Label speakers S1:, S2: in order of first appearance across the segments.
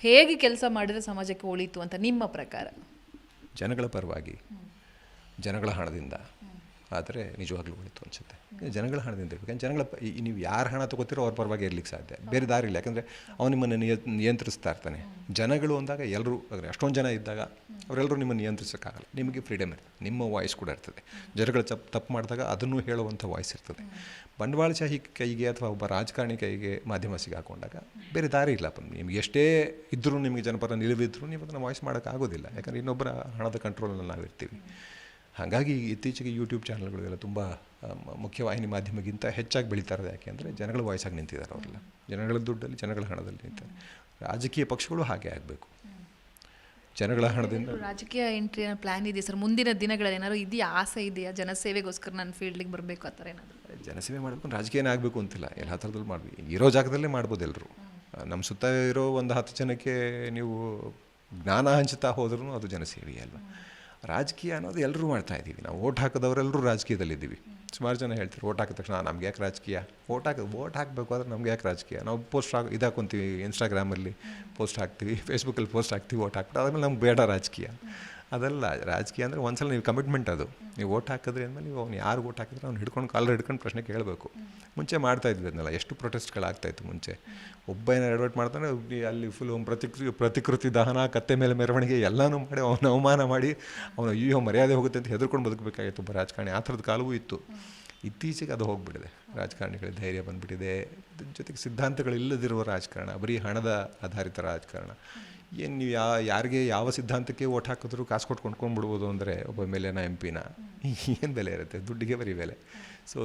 S1: ಹೇಗೆ ಕೆಲಸ ಮಾಡಿದರೆ ಸಮಾಜಕ್ಕೆ ಒಳಿತು ಅಂತ ನಿಮ್ಮ ಪ್ರಕಾರ?
S2: ಜನಗಳ ಪರವಾಗಿ ಜನಗಳ ಹಣದಿಂದ. ಆದರೆ ನಿಜವಾಗ್ಲೂ ಉಳಿತು ಅನಿಸುತ್ತೆ. ಜನಗಳ ಹಣದಿಂದ ಇರಬೇಕು. ಜನಗಳ ನೀವು ಯಾರು ಹಣ ತಗೋತಿರೋ ಅವ್ರ ಪರವಾಗಿ ಇರ್ಲಿಕ್ಕೆ ಸಾಧ್ಯ. ಬೇರೆ ದಾರಿ ಇಲ್ಲ. ಯಾಕಂದರೆ ಅವನು ನಿಮ್ಮನ್ನು ನಿಯ ನಿಯಂತ್ರಿಸ್ತಾ ಇರ್ತಾನೆ. ಜನಗಳು ಅಂದಾಗ ಎಲ್ಲರೂ ಅಂದರೆ ಅಷ್ಟೊಂದು ಜನ ಇದ್ದಾಗ ಅವರೆಲ್ಲರೂ ನಿಮ್ಮನ್ನು ನಿಯಂತ್ರಿಸೋಕ್ಕಾಗಲ್ಲ. ನಿಮಗೆ ಫ್ರೀಡಮ್ ಇರ್ತದೆ. ನಿಮ್ಮ ವಾಯ್ಸ್ ಕೂಡ ಇರ್ತದೆ. ಜನಗಳು ತಪ್ಪು ತಪ್ಪು ಮಾಡಿದಾಗ ಅದನ್ನು ಹೇಳುವಂಥ ವಾಯ್ಸ್ ಇರ್ತದೆ. ಬಂಡವಾಳಶಾಹಿ ಕೈಗೆ ಅಥವಾ ಒಬ್ಬ ರಾಜಕಾರಣಿ ಕೈಗೆ ಮಾಧ್ಯಮ ಸಿಗಾಕೊಂಡಾಗ ಬೇರೆ ದಾರಿ ಇಲ್ಲಪ್ಪ ನಿಮ್ಗೆ ಎಷ್ಟೇ ಇದ್ದರೂ ನಿಮಗೆ ಜನಪರ ನಿಲುವಿದ್ರೂ ನೀವು ಅದನ್ನು ವಾಯ್ಸ್ ಮಾಡೋಕ್ಕಾಗೋದಿಲ್ಲ. ಯಾಕಂದರೆ ಇನ್ನೊಬ್ಬರ ಹಣದ ಕಂಟ್ರೋಲ್ನಲ್ಲಿ ನಾವಿರ್ತೀವಿ. ಹಾಗಾಗಿ ಇತ್ತೀಚೆಗೆ ಯೂಟ್ಯೂಬ್ ಚಾನಲ್ಗಳಿಗೆಲ್ಲ ತುಂಬ ಮುಖ್ಯವಾಹಿನಿ ಮಾಧ್ಯಮಕ್ಕಿಂತ ಹೆಚ್ಚಾಗಿ ಬೆಳೀತಾ ಇರೋದು ಯಾಕೆ ಅಂದರೆ ಜನಗಳ ವಾಯ್ಸಾಗಿ ನಿಂತಿದ್ದಾರೆ ಅವರೆಲ್ಲ. ಜನಗಳ ದುಡ್ಡಲ್ಲಿ ಜನಗಳ ಹಣದಲ್ಲಿ ನಿಂತಾರೆ ರಾಜಕೀಯ ಪಕ್ಷಗಳು ಹಾಗೆ ಆಗಬೇಕು. ಜನಗಳ ಹಣದಿಂದ
S1: ರಾಜಕೀಯ ಎಂಟ್ರಿ ಪ್ಲಾನ್ ಇದೆಯಾ ಸರ್? ಮುಂದಿನ ದಿನಗಳಲ್ಲಿ ಏನಾದ್ರು ಇದೆಯಾ? ಆಸೆ ಇದೆಯಾ? ಜನಸೇವೆಗೋಸ್ಕರ ನಾನು ಫೀಲ್ಡಿಗೆ ಬರಬೇಕು ಆ ಥರ ಏನಾದರೂ?
S2: ಜನಸೇವೆ ಮಾಡಬೇಕು ರಾಜಕೀಯನೇ ಆಗಬೇಕು ಅಂತಿಲ್ಲ. ಎಲ್ಲ ಥರದಲ್ಲಿ ಮಾಡಿ ಇರೋ ಜಾಗದಲ್ಲೇ ಮಾಡ್ಬೋದು ಎಲ್ಲರೂ ನಮ್ಮ ಸುತ್ತ ಇರೋ ಒಂದು ಹತ್ತು ಜನಕ್ಕೆ ನೀವು ಜ್ಞಾನ ಹಂಚುತ್ತಾ ಹೋದ್ರೂ ಅದು ಜನಸೇವೆ ಅಲ್ವಾ? ರಾಜಕೀಯ ಅನ್ನೋದು ಎಲ್ಲರೂ ಮಾಡ್ತಾ ಇದ್ದೀವಿ. ನಾವು ಓಟ್ ಹಾಕಿದವರೆಲ್ಲರೂ ರಾಜಕೀಯದಲ್ಲಿದ್ದೀವಿ ಸುಮಾರು ಜನ ಹೇಳ್ತಾರೆ ಓಟ್ ಹಾಕಿದ ತಕ್ಷಣ ನಮ್ಗೆ ಯಾಕೆ ರಾಜಕೀಯ? ಓಟ್ ಹಾಕಿ ಓಟ್ ಹಾಕಬೇಕು ಆದರೆ ನಮ್ಗೆ ಯಾಕೆ ರಾಜಕೀಯ? ನಾವು ಪೋಸ್ಟ್ ಹಾಕಿ, ಇದು ಹಾಕೊತೀವಿ ಇನ್ಸ್ಟಾಗ್ರಾಮಲ್ಲಿ ಪೋಸ್ಟ್ ಹಾಕ್ತೀವಿ ಫೇಸ್ಬುಕ್ಕಲ್ಲಿ ಪೋಸ್ಟ್ ಹಾಕ್ತೀವಿ ಓಟ್ ಹಾಕ್ಬಿಟ್ಟು ಆದ್ಮೇಲೆ ನಮ್ಗೆ ಬೇಡ ರಾಜಕೀಯ. ಅದಲ್ಲ ರಾಜಕೀಯ ಅಂದರೆ ಒಂದ್ಸಲ ನೀವು ಕಮಿಟ್ಮೆಂಟ್ ಅದು. ನೀವು ಓಟ್ ಹಾಕಿದ್ರೆ ಅಂದಮೇಲೆ ನೀವು ಅವ್ನು ಯಾರು ಓಟ್ ಹಾಕಿದ್ರೆ ಅವ್ನು ಹಿಡ್ಕೊಂಡು ಕಾಲರ್ ಹಿಡ್ಕೊಂಡು ಪ್ರಶ್ನೆ ಕೇಳಬೇಕು. ಮುಂಚೆ ಮಾಡ್ತಾ ಇದ್ವಿ ಅದನ್ನೆಲ್ಲ ಎಷ್ಟು ಪ್ರೊಟೆಸ್ಟ್ಗಳಾಗ್ತಾಯಿತ್ತು ಮುಂಚೆ? ಒಬ್ಬ ಏನೋ ಎಡವಟ್ ಮಾಡ್ತಾನೆ ಅಲ್ಲಿ ಫುಲ್ ಪ್ರತಿಕೃತಿ ಪ್ರತಿಕೃತಿ ದಹನ, ಕತ್ತೆ ಮೇಲೆ ಮೆರವಣಿಗೆ ಎಲ್ಲನೂ ಮಾಡಿ, ಅವನ ಅವಮಾನ ಮಾಡಿ, ಅವನ ಅಯ್ಯೋ ಮರ್ಯಾದೆ ಹೋಗುತ್ತೆ ಅಂತ ಹೆದರ್ಕೊಂಡು ಬದುಕಬೇಕಾಗಿತ್ತು ಒಬ್ಬ ರಾಜಕಾರಣಿ. ಆ ಥರದ ಕಾಲವೂ ಇತ್ತು. ಇತ್ತೀಚೆಗೆ ಅದು ಹೋಗ್ಬಿಟ್ಟಿದೆ. ರಾಜಕಾರಣಿಗಳ ಧೈರ್ಯ ಬಂದುಬಿಟ್ಟಿದೆ. ಜೊತೆಗೆ ಸಿದ್ಧಾಂತಗಳಿಲ್ಲದಿರುವ ರಾಜಕಾರಣ, ಬರೀ ಹಣದ ಆಧಾರಿತ ರಾಜಕಾರಣ. ಏನು ನೀವು ಯಾ, ಯಾರಿಗೆ ಯಾವ ಸಿದ್ಧಾಂತಕ್ಕೆ ಓಟ್ ಹಾಕಿದ್ರು ಕಾಸು ಕೊಟ್ಟು ಕೊಂಡ್ಕೊಂಡ್ಬಿಡ್ಬೋದು ಅಂದರೆ ಒಬ್ಬ ಮೇಲೆನ ಎಂ ಪಿನ. ಏನು ಬೆಲೆ ಇರುತ್ತೆ? ದುಡ್ಡಿಗೆ ಬರೀ ಬೆಲೆ. ಸೊ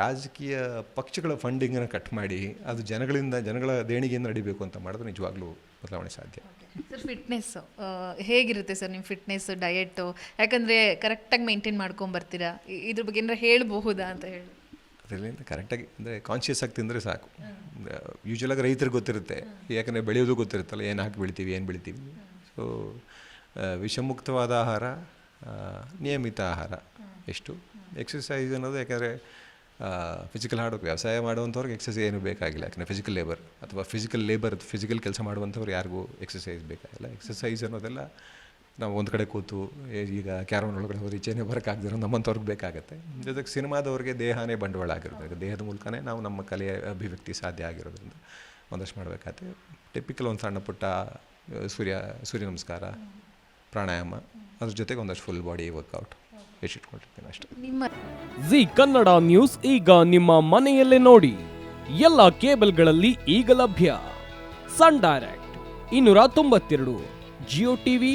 S2: ರಾಜಕೀಯ ಪಕ್ಷಗಳ ಫಂಡಿಂಗನ್ನು ಕಟ್ ಮಾಡಿ, ಅದು ಜನಗಳಿಂದ, ಜನಗಳ ದೇಣಿಗೆಯಿಂದ ನಡಿಬೇಕು ಅಂತ ಮಾಡಿದ್ರೆ ನಿಜವಾಗ್ಲೂ ಬದಲಾವಣೆ ಸಾಧ್ಯ.
S1: ಸರ್ ಫಿಟ್ನೆಸ್ ಹೇಗಿರುತ್ತೆ ಸರ್ ನಿಮ್ಮ ಫಿಟ್ನೆಸ್ ಡಯೆಟ್ಟು ಯಾಕಂದರೆ ಕರೆಕ್ಟಾಗಿ ಮೇಂಟೈನ್ ಮಾಡ್ಕೊಂಬರ್ತೀರಾ ಇದ್ರ ಬಗ್ಗೆ ಏನಾರ ಹೇಳಬಹುದಾ ಅಂತ ಹೇಳಿ.
S2: ಅದರಿಂದ ಕರೆಕ್ಟಾಗಿ ಅಂದರೆ ಕಾನ್ಷಿಯಸ್ ಆಗಿ ತಿಂದರೆ ಸಾಕು. ಯೂಶ್ವಲಾಗಿ ರೈತರಿಗೆ ಗೊತ್ತಿರುತ್ತೆ. ಯಾಕಂದರೆ ಬೆಳೆಯೋದು ಗೊತ್ತಿರುತ್ತಲ್ಲ, ಏನು ಹಾಕಿ ಬೆಳಿತೀವಿ, ಏನು ಬೆಳಿತೀವಿ. ಸೊ ವಿಷಮುಕ್ತವಾದ ಆಹಾರ ನಿಯಮಿತ ಆಹಾರ ಎಷ್ಟು? ಎಕ್ಸಸೈಸ್ ಅನ್ನೋದು ಯಾಕಂದರೆ ಫಿಸಿಕಲ್ ಹಾಡು ವ್ಯವಸಾಯ ಮಾಡುವಂಥವ್ರಿಗೆ ಎಕ್ಸಸೈಸ್ ಏನು ಬೇಕಾಗಿಲ್ಲ. ಯಾಕಂದರೆ ಫಿಸಿಕಲ್ ಲೇಬರ್ ಅಥವಾ ಫಿಸಿಕಲ್ ಲೇಬರ್ ಫಿಸಿಕಲ್ ಕೆಲಸ ಮಾಡುವಂಥವ್ರು ಯಾರಿಗೂ ಎಕ್ಸಸೈಸ್ ಬೇಕಾಗಿಲ್ಲ. ಎಕ್ಸಸೈಸ್ ಅನ್ನೋದೆಲ್ಲ ನಾವು ಒಂದು ಕಡೆ ಕೂತು ಈಗ ಕ್ಯಾರವನ್ ಒಳಗಡೆ ಹೋಗಿ ಈಚೆನೇ ಬರೋಕ್ಕಾಗ್ದಿರೋ ನಮ್ಮಂಥವ್ರಿಗೆ ಬೇಕಾಗುತ್ತೆ. ಜೊತೆಗೆ ಸಿನಿಮಾದವ್ರಿಗೆ ದೇಹನೇ ಬಂಡವಾಳ ಆಗಿರಬೇಕು ದೇಹದ ಮೂಲಕನೇ ನಾವು ನಮ್ಮ ಕಲೆಯ ಅಭಿವ್ಯಕ್ತಿ ಸಾಧ್ಯ ಆಗಿರೋದ್ರಿಂದ ಒಂದಷ್ಟು ಮಾಡಬೇಕಾಗತ್ತೆ. ಟಿಪಿಕಲ್ ಒಂದು ಸಣ್ಣ ಪುಟ್ಟ ಸೂರ್ಯ ಸೂರ್ಯ ನಮಸ್ಕಾರ ಪ್ರಾಣಾಯಾಮ ಅದ್ರ ಜೊತೆಗೆ ಒಂದಷ್ಟು ಫುಲ್ ಬಾಡಿ ವರ್ಕೌಟ್ ಎಷ್ಟಿಟ್ಕೊಂಡಿರ್ತೀನಿ ಅಷ್ಟೇ.
S1: ನಿಮ್ಮ
S3: ಜಿ ಕನ್ನಡ ನ್ಯೂಸ್ ಈಗ ನಿಮ್ಮ ಮನೆಯಲ್ಲೇ ನೋಡಿ. ಎಲ್ಲ ಕೇಬಲ್ಗಳಲ್ಲಿ ಈಗ ಲಭ್ಯ. ಸನ್ ಡೈರೆಕ್ಟ್ ಇನ್ನೂರ ತೊಂಬತ್ತೆರಡು ಜಿಯೋ ಟಿವಿ